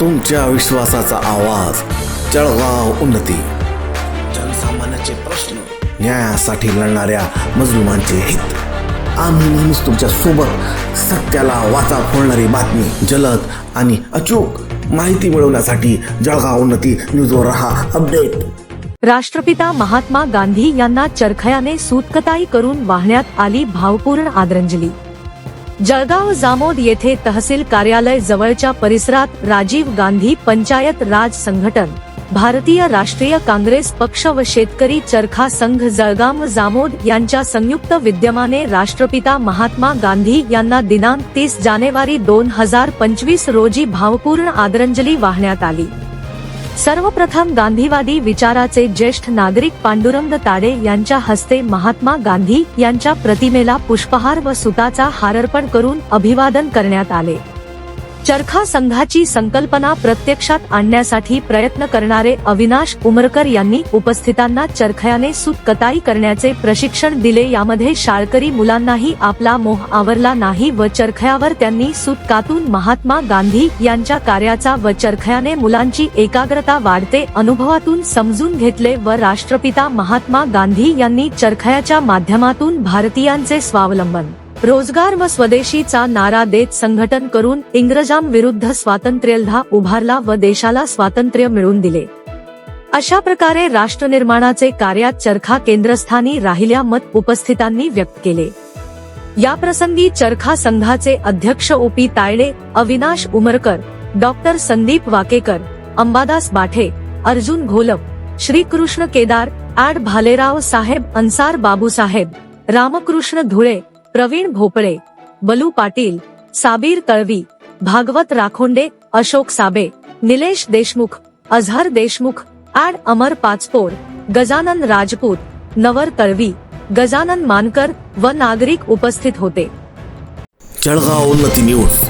तुमच्या विश्वासाचा आवाज. जळगाव उन्नती. जनसामान्याचे प्रश्न न्यायासाठी लढणाऱ्या मजलुमांचे हित. आम्ही नेहमीच तुमच्यासोबत सत्याला वाचा फोडणारी बातमी जलद आणि अचूक माहिती मिळवण्यासाठी जळगाव उन्नती न्यूजवर रहा. अपडेट. राष्ट्रपिता महात्मा गांधी यांना चरखयाने सूतकताई करून वाहण्यात आली भावपूर्ण आदरांजली. जळगाव जामोद येथे तहसील कार्यालय जवळच्या परिसरात राजीव गांधी पंचायत राज संघटन भारतीय राष्ट्रीय काँग्रेस पक्ष व शेतकरी चरखा संघ जळगाव जामोद यांच्या संयुक्त विद्यमाने राष्ट्रपिता महात्मा गांधी यांना दिनांक तीस जानेवारी दोन हजार पंचवीस रोजी भावपूर्ण आदरांजली वाहण्यात आली. सर्वप्रथम गांधीवादी विचाराचे ज्येष्ठ नागरिक पांडुरंग ताडे यांच्या हस्ते महात्मा गांधी यांच्या प्रतिमेला पुष्पहार व सुताचा हार अर्पण करून अभिवादन करण्यात आले. चरखा संघाची संकल्पना प्रत्यक्षात आणण्यासाठी प्रयत्न करणारे अविनाश उमरकर यांनी उपस्थितांना चरखयाने सूत कताई करण्याचे प्रशिक्षण दिले. यामध्ये शाळकरी मुलांनाही आपला मोह आवरला नाही व चरखयावर त्यांनी सुतकातून महात्मा गांधी यांच्या कार्याचा व चरखयाने मुलांची एकाग्रता वाढते अनुभवातून समजून घेतले व राष्ट्रपिता महात्मा गांधी यांनी चरखयाच्या माध्यमातून भारतीयांचे स्वावलंबन रोजगार व स्वदेशीचा नारा देत संघटन करून इंग्रजांविरुद्ध स्वातंत्र्यलढा उभारला व देशाला स्वातंत्र्य मिळवून दिले. अशा प्रकारे राष्ट्रनिर्माणाचे कार्यात चरखा केंद्रस्थानी राहिल्या मत उपस्थितांनी व्यक्त केले. या प्रसंगी चरखा संघाचे अध्यक्ष OP Tayade Avinash Umarkar doctor Sandeep Wakekar Ambadas Bathe Arjun Gholap Shrikrishna Kedar Adv Bhalerao साहेब अन्सार बाबूसाहेब रामकृष्ण धुळे प्रवीण भोपळे बलू पाटील साबीर तळवी भागवत राखोंडे अशोक साबे निलेश देशमुख अझहर देशमुख ऍड अमर पाचपोर गजानन राजपूत नवर तळवी गजानन मानकर व नागरिक उपस्थित होते. जळगाव उन्नती न्यूज.